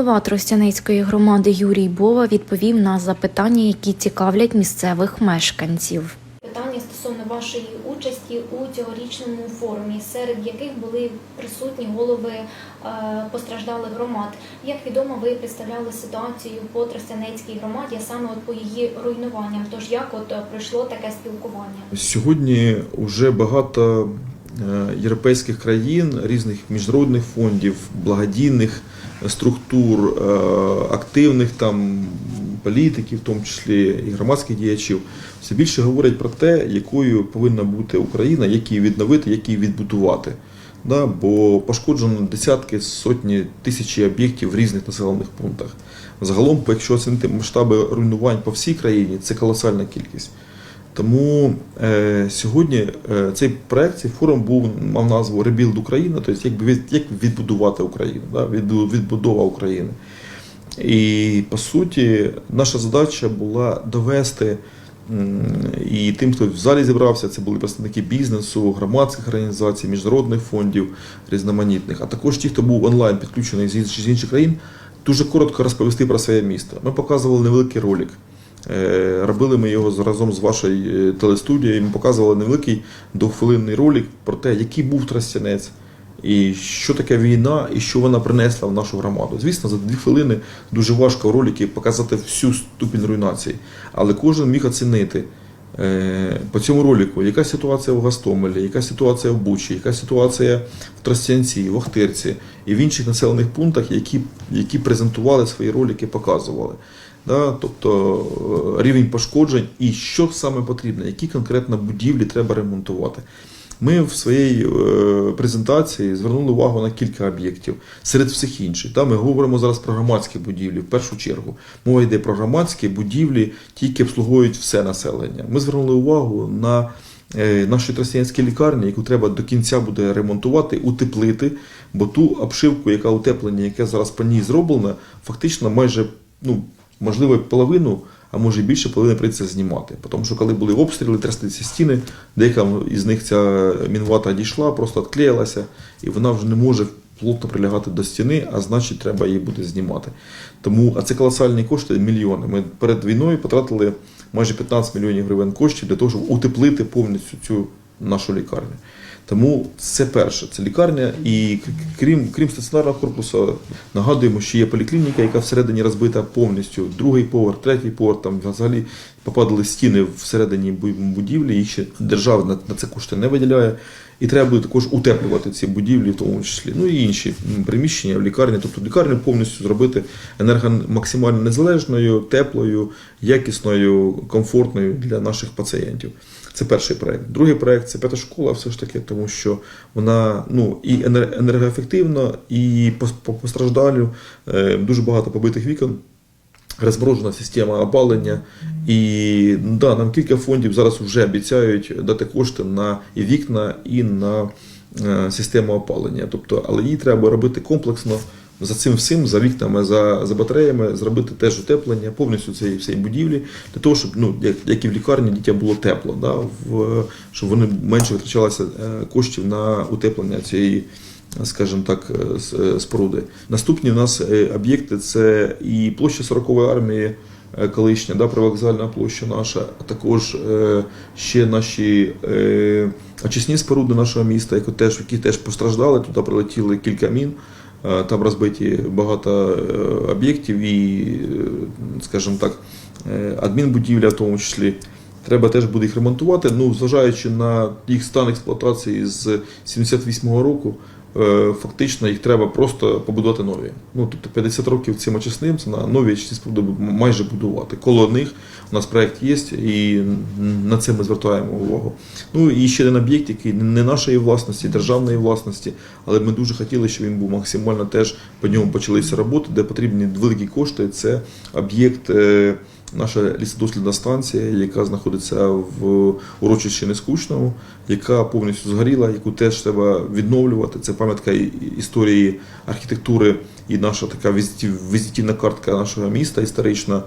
Голова Тростяницької громади Юрій Бова відповів на запитання, які цікавлять місцевих мешканців. Питання стосовно вашої участі у цьогорічному форумі, серед яких були присутні голови е, постраждалих громад. Як відомо, ви представляли ситуацію по Тростянецькій громаді, а саме от по її руйнуванням. Тож як от е, пройшло таке спілкування? Сьогодні вже багато європейських країн, різних міжнародних фондів, благодійних структур, е, активних там політиків, в тому числі і громадських діячів, все більше говорять про те, якою повинна бути Україна, як її відновити, як її відбудувати. Да, бо пошкоджено десятки, сотні тисячі об'єктів в різних населених пунктах. Загалом, якщо оцінити масштаби руйнувань по всій країні, це колосальна кількість. Тому е, сьогодні е, цей проект, цей форум був мав назву Rebuild Україна, тобто як, від, як відбудувати Україну, да, відбудова України. І по суті, наша задача була довести і тим, хто в залі зібрався, це були представники бізнесу, громадських організацій, міжнародних фондів різноманітних, а також ті, хто був онлайн підключений з інших країн, дуже коротко розповісти про своє місто. Ми показували невеликий ролик. Е, Робили ми його разом з вашою е, телестудією. Ми показували невеликий двохвилинний ролик про те, який був Тростянець, і що таке війна, і що вона принесла в нашу громаду. Звісно, за дві хвилини дуже важко в ролики показати всю ступінь руйнації, але кожен міг оцінити е, по цьому ролику, яка ситуація в Гастомелі, яка ситуація в Бучі, яка ситуація в Тростянці, в Охтирці і в інших населених пунктах, які, які презентували свої ролики, показували. Да, тобто е, рівень пошкоджень і що саме потрібно, які конкретно будівлі треба ремонтувати. Ми в своїй е, презентації звернули увагу на кілька об'єктів серед всіх інших. Та ми говоримо зараз про громадські будівлі в першу чергу. Мова йде про громадські будівлі, ті, які обслуговують все населення. Ми звернули увагу на е, нашу лікарні, яку треба до кінця буде ремонтувати, утеплити, бо ту обшивку, яка утеплення, яке зараз по ній зроблено, фактично майже ну, можливо половину а може більше половини прийдеться знімати. Тому що коли були обстріли, тряслися стіни, деяка із них ця мінвата дійшла, просто відклеїлася, і вона вже не може плотно прилягати до стіни, а значить треба її буде знімати. Тому, а це колосальні кошти, мільйони. Ми перед війною потратили майже 15 мільйонів гривень коштів для того, щоб утеплити повністю цю нашу лікарню. Тому це перше, це лікарня, і крім, крім стаціонарного корпусу, нагадуємо, що є поліклініка, яка всередині розбита повністю. Другий поверх, третій поверх, там взагалі попадали стіни всередині будівлі, їх ще держава на, це кошти не виділяє. І треба буде також утеплювати ці будівлі, в тому числі, ну і інші приміщення в лікарні. Тобто лікарню повністю зробити енерго максимально незалежною, теплою, якісною, комфортною для наших пацієнтів. Це перший проект. Другий проект це п'ята школа, все ж таки, тому що вона ну і енер- енергоефективна, і по, по постраждалю е, дуже багато побитих вікон. Розморожена система опалення, і да, нам кілька фондів зараз вже обіцяють дати кошти на і вікна, і на е, систему опалення. Тобто, але її треба робити комплексно за цим всім, за вікнами, за, за батареями, зробити теж утеплення повністю цієї всієї будівлі, для того, щоб ну, як, як і в лікарні дітям було тепло, да, в, щоб вони менше витрачалося е, коштів на утеплення цієї скажімо так, е, е, споруди. Наступні у нас об'єкти це і площа 40-ї армії, колишня, да, привокзальна площа наша, а також ще наші очисні споруди нашого міста, які теж, які теж постраждали. Туди прилетіли кілька мін. Е, Там розбиті багато е, об'єктів і, е, скажімо так, адмінбудівля в тому числі. Треба теж буде їх ремонтувати. Ну, зважаючи на їх стан експлуатації з 78-го року, фактично їх треба просто побудувати нові. Ну, тобто 50 років цим очисним, це на нові очисні споруди майже будувати. Коло них у нас проект є, і на це ми звертаємо увагу. Ну і ще один об'єкт, який не нашої власності, державної власності, але ми дуже хотіли, щоб він був максимально теж по ньому почалися роботи, де потрібні великі кошти. Це об'єкт. Наша лісодослідна станція, яка знаходиться в урочищі Нескучному, яка повністю згоріла, яку теж треба відновлювати. Це пам'ятка історії архітектури і наша така візитів- візитівна картка нашого міста історична.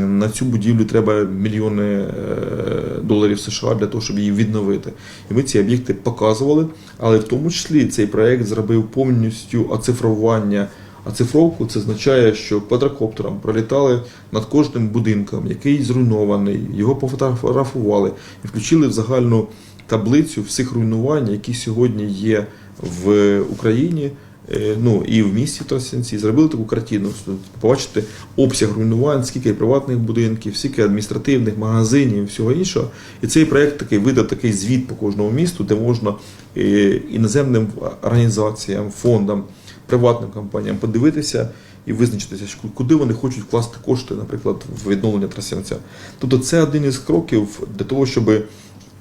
На цю будівлю треба мільйони е, доларів США для того, щоб її відновити. І ми ці об'єкти показували, але в тому числі цей проект зробив повністю оцифрування А цифровку це означає, що квадрокоптером пролітали над кожним будинком, який зруйнований, його пофотографували і включили в загальну таблицю всіх руйнувань, які сьогодні є в Україні. е, Ну і в місті Тростянці зробили таку картину. що Побачите обсяг руйнувань, скільки приватних будинків, скільки адміністративних магазинів, всього іншого. І цей проект такий видав такий звіт по кожному місту, де можна е, іноземним організаціям, фондам, приватним компаніям подивитися і визначитися, куди вони хочуть вкласти кошти, наприклад, в відновлення Тростянця. Тобто це один із кроків для того, щоб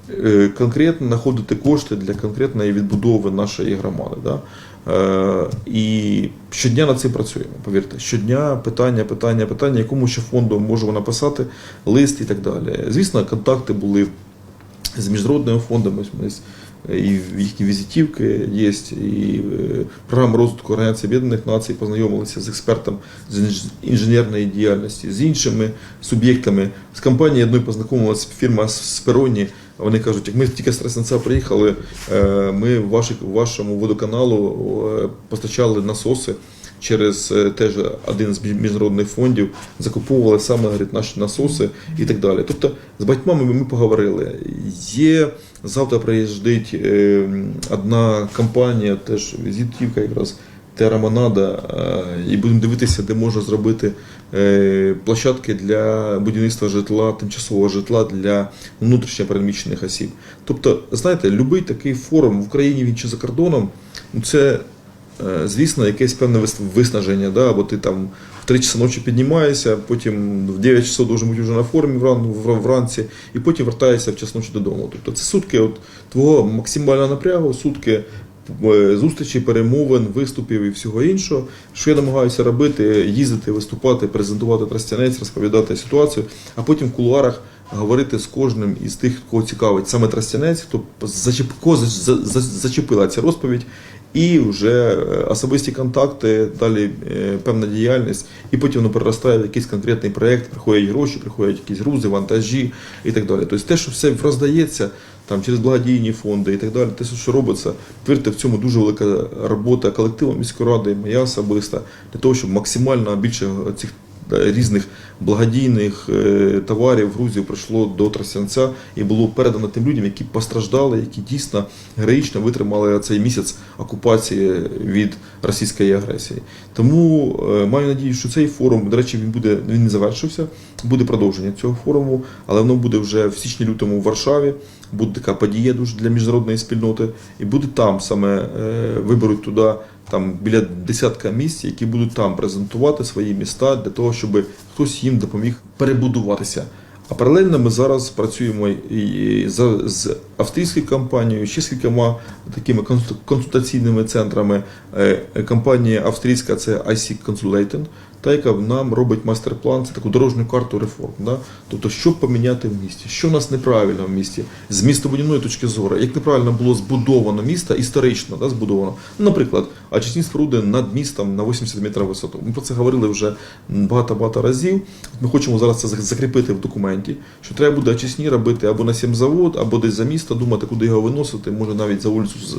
е, конкретно знаходити кошти для конкретної відбудови нашої громади. Да? Е, І щодня над цим працюємо. Повірте, щодня питання, питання, питання, якому ще фонду можемо написати лист і так далі. Звісно, контакти були з міжнародними фондами. Ми і їхні візитівки є, і програма розвитку Організації Об'єднаних Націй познайомилися з експертом з інженерної діяльності, з іншими суб'єктами. З компанією одною познайомилася фірма з Пероні. Вони кажуть, як ми тільки з Тресенця приїхали, е, ми в вашому водоканалу е, постачали насоси через е, теж один з міжнародних фондів, закуповували саме говорить, наші насоси і так далі. Тобто з батьками ми, поговорили. Є завтра приїздить е, одна компанія, теж візитівка якраз. Терра Монада, е, і будемо дивитися, де можна зробити площадки для будівництва житла, тимчасового житла для внутрішньо переміщених осіб. Тобто, знаєте, будь-який такий форум в Україні він чи за кордоном, ну це Звісно, якесь певне виснаження, да? або ти там в 3 часа ночі піднімаєшся, потім в 9 часов должен бути вже на вр- вранці, і потім вертаєшся в час ночі додому. Тобто це сутки от твого максимального напрягу, сутки е, зустрічі, перемовин, виступів і всього іншого. Що я намагаюся робити, їздити, виступати, презентувати тростянець, розповідати ситуацію, а потім в кулуарах говорити з кожним із тих, кого цікавить саме тростянець, хто зачепила ця розповідь. І вже е, особисті контакти, далі е, певна діяльність, і потім воно переростає в якийсь конкретний проєкт, приходять гроші, приходять якісь грузи, вантажі і так далі. Тобто те, що все роздається там через благодійні фонди і так далі, те, що робиться, повірте, в цьому дуже велика робота колективу міської ради, моя особиста, для того, щоб максимально більше цих різних благодійних е, товарів, грузів прийшло до Тростянця і було передано тим людям, які постраждали, які дійсно героїчно витримали цей місяць окупації від російської агресії. Тому е, маю надію, що цей форум, до речі, він буде він не завершився, буде продовження цього форуму, але воно буде вже в січні-лютому в Варшаві. Буде така подія дуже для міжнародної спільноти, і буде там саме е, виберуть туди там біля десятка місць, які будуть там презентувати свої міста для того, щоб хтось їм допоміг перебудуватися. А паралельно ми зараз працюємо і з австрійською компанією, ще з кількома такими консультаційними центрами. Е, е, Компанія австрійська це IC Consultant, та яка нам робить майстер-план, це таку дорожню карту реформ. Да? Тобто, що поміняти в місті, що в нас неправильно в місті, з містобудівної точки зору, як неправильно було збудовано місто, історично да, збудовано. Наприклад, очисні споруди над містом на 80 метрів висоту. Ми про це говорили вже багато-багато разів. Ми хочемо зараз це зак- закріпити в документі, що треба буде очисні робити або на сімзавод, або десь за місто, думати, куди його виносити, може навіть за вулицю з,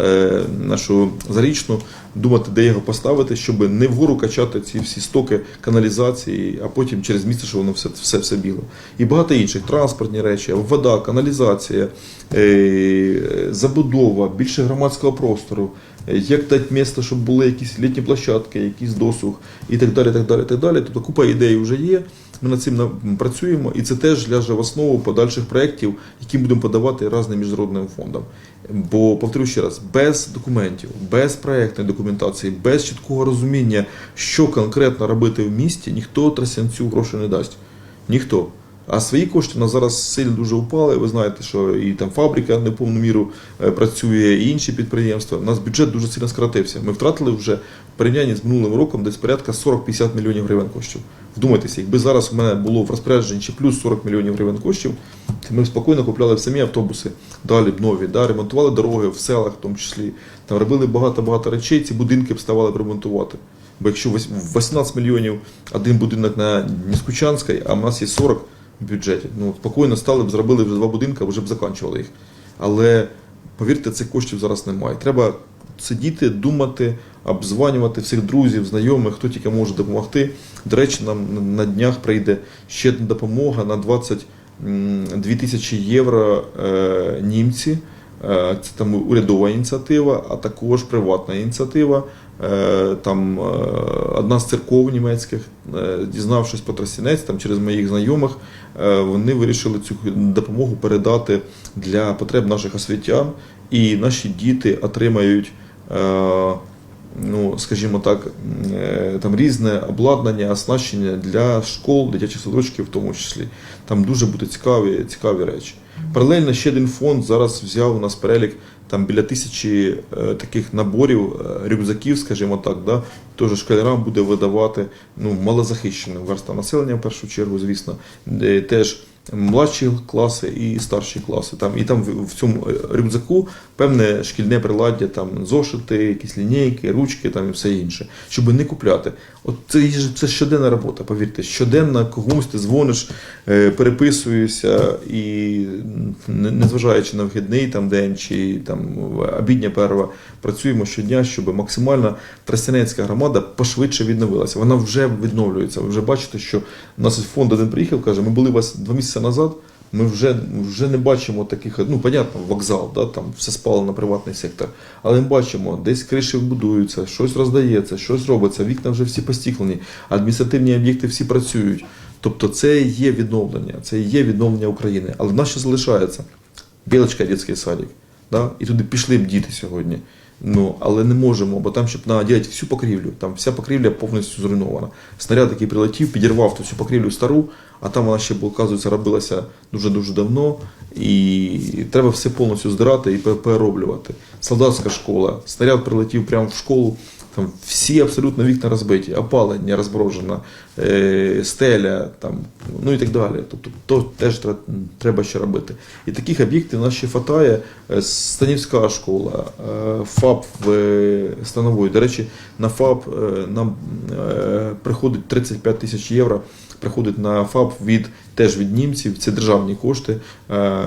е, нашу зарічну, думати, де його поставити, щоб не вгору качати ці всі стоки каналізації, а потім через місто, щоб воно все, все, все біло. І багато інших транспортні речі, вода, каналізація, е, забудова, більше громадського простору. Як дати місце, щоб були якісь літні площадки, якийсь досуг і так далі. так далі, так далі. Тобто купа ідей вже є. Ми над цим працюємо, і це теж ляже в основу подальших проєктів, які будемо подавати різним міжнародним фондам. Бо повторю ще раз, без документів, без проєктної документації, без чіткого розуміння, що конкретно робити в місті, ніхто трасянцю грошей не дасть. Ніхто. А свої кошти на зараз сильно дуже упали. Ви знаєте, що і там фабрика не повну міру е, працює, і інші підприємства. У нас бюджет дуже сильно скоротився. Ми втратили вже в порівнянні з минулим роком десь порядка 40-50 мільйонів гривень коштів. Вдумайтеся, якби зараз у мене було в розпорядженні ще плюс 40 мільйонів гривень коштів, то ми б спокійно купляли самі автобуси, далі б нові, да, ремонтували дороги в селах, в тому числі. Там робили багато-багато речей, ці будинки б ставали б ремонтувати. Бо якщо вось- 18 мільйонів один будинок на Ніскучанській, а в нас є 40 в бюджеті, ну спокійно стали б, зробили вже два будинки, вже б закінчували їх. Але повірте, цих коштів зараз немає. Треба сидіти, думати, обзванювати всіх друзів, знайомих, хто тільки може допомогти. До речі, нам на- днях прийде ще одна допомога на 22 тисячі євро е, німці. Е, Це там урядова ініціатива, а також приватна ініціатива. Е, Там е, одна з церков німецьких, е, дізнавшись про тростянець, там через моїх знайомих, вони вирішили цю допомогу передати для потреб наших освітян, і наші діти отримають. Ну, скажімо так, там різне обладнання, оснащення для школ, дитячих садочків в тому числі. Там дуже будуть цікаві, цікаві речі. Паралельно ще один фонд зараз взяв у нас перелік там біля тисячі е, таких наборів, е, рюкзаків, скажімо так, да, теж школярам буде видавати ну, малозахищеним верстам населення в першу чергу, звісно, де теж младші класи і старші класи. Там, і там в, цьому е, рюкзаку певне шкільне приладдя, там зошити, якісь лінійки, ручки там, і все інше, щоб не купляти. От це, це щоденна робота, повірте, щоденно комусь ти дзвониш, е, переписуєшся і незважаючи на вихідний там, день чи там, обідня перерва, працюємо щодня, щоб максимально Тростянецька громада пошвидше відновилася. Вона вже відновлюється. Ви вже бачите, що у нас фонд один приїхав, каже, ми були у вас два місяці назад. Ми вже, вже не бачимо таких, ну, понятно, вокзал, да, там все спало на приватний сектор. Але ми бачимо, десь криші будуються, щось роздається, щось робиться, вікна вже всі постіклені, адміністративні об'єкти всі працюють. Тобто це є відновлення, це є відновлення України. Але в нас ще залишається Білочка дитячий садик. Да? І туди пішли б діти сьогодні. Ну, але не можемо, бо там, щоб наділити всю покрівлю, там вся покрівля повністю зруйнована. Снаряд, який прилетів, підірвав ту всю покрівлю стару, а там вона ще, оказується, робилася дуже-дуже давно. І треба все повністю здирати і перероблювати. Солдатська школа, снаряд прилетів прямо в школу, там всі абсолютно вікна розбиті, опалення розброжено, е, стеля, там, ну і так далі. Тобто то теж треба ще робити. І таких об'єктів у нас ще хватає. Е, Станівська школа, е, ФАП в Станової. До речі, на ФАП нам приходить 35 тисяч євро. Приходить на ФАП від теж від німців. Це державні кошти е,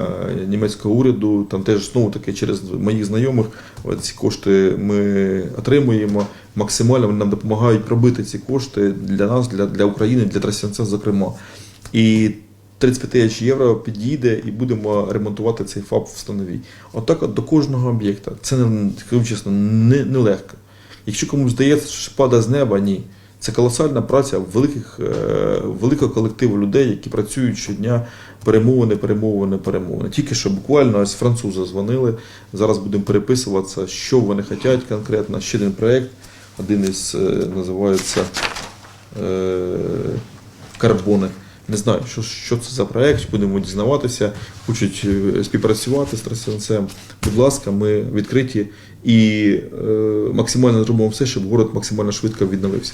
німецького уряду. Там теж знову таки через моїх знайомих ці кошти ми отримуємо. Максимально вони нам допомагають пробити ці кошти для нас, для, для України, для Тростянця, зокрема. І 35 тисяч євро підійде і будемо ремонтувати цей ФАП в Становій. Отак от до кожного об'єкта. Це скажу чесно, не, не. Якщо комусь здається, що падає з неба, ні. Це колосальна праця великих, е, великого колективу людей, які працюють щодня, перемовини, перемовини, перемовини. Тільки що буквально ось французи дзвонили. Зараз будемо переписуватися, що вони хочуть конкретно. Ще один проєкт, один із е, називається е, Карбони. Не знаю, що, що це за проєкт, будемо дізнаватися, хочуть співпрацювати з Тростянцем. Будь ласка, ми відкриті і е, максимально зробимо все, щоб город максимально швидко відновився.